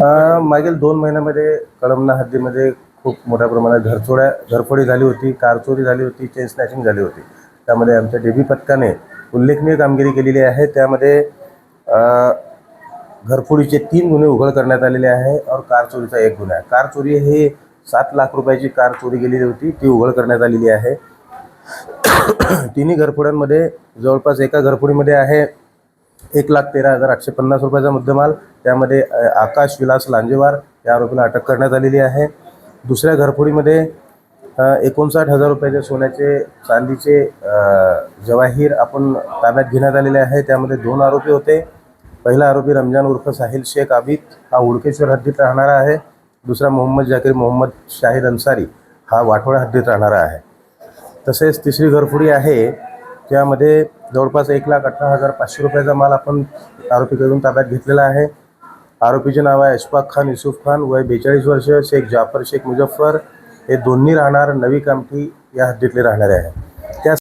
मागील दोन महिन्यामध्ये कळमना हद्दीमध्ये खूप मोठ्या प्रमाणात घरचोड्या घरफोडी झाली होती कार चोरी झाली होती चेन स्नॅचिंग झाली होती. त्यामध्ये आमच्या डेबी पथकाने उल्लेखनीय कामगिरी केलेली आहे. त्यामध्ये घरफोडीचे तीन गुन्हे उघड करण्यात आलेले आहे और कार चोरीचा एक गुन्हा आहे. कार चोरी हे सात लाख रुपयाची कार चोरी गेलेली होती. ती उघड करण्यात आलेली आहे. तिन्ही घरफोड्यांमध्ये जवळपास एका घरफोडीमध्ये आहे. एक लाख तेरा हजार आठशे पन्नास रुपयाचा मुद्देमाल. त्यामध्ये आकाश विलास लांजेवार या आरोपीला अटक करण्यात आलेली आहे. दुसऱ्या घरफोडीमध्ये एकोणसाठ हजार रुपयाचे सोन्याचे चांदीचे जवाहीर आपण ताब्यात घेण्यात आलेले आहे. त्यामध्ये दोन आरोपी होते. पहिला आरोपी रमजान उर्फ साहिल शेख आबिद. हा उडकेश्वर हद्दीत राहणारा आहे. दुसरा मोहम्मद जाकीर मोहम्मद शाहिद अन्सारी. हा वाठोडा हद्दीत राहणारा आहे. तसेच तिसरी घरफोडी आहे त्यामध्ये जवळपास एक लाख अठरा हजार पाचशे रुपयाचा माल आपण आरोपीकडून ताब्यात घेतलेला आहे. आरोपीचे नाव आहे अशफाक खान युसुफ खान. वय बेचाळीस वर्ष शेख जाफर शेख मुजफ्फर. हे दोन्ही राहणार नवी कामठी या हद्दीतले राहणारे आहे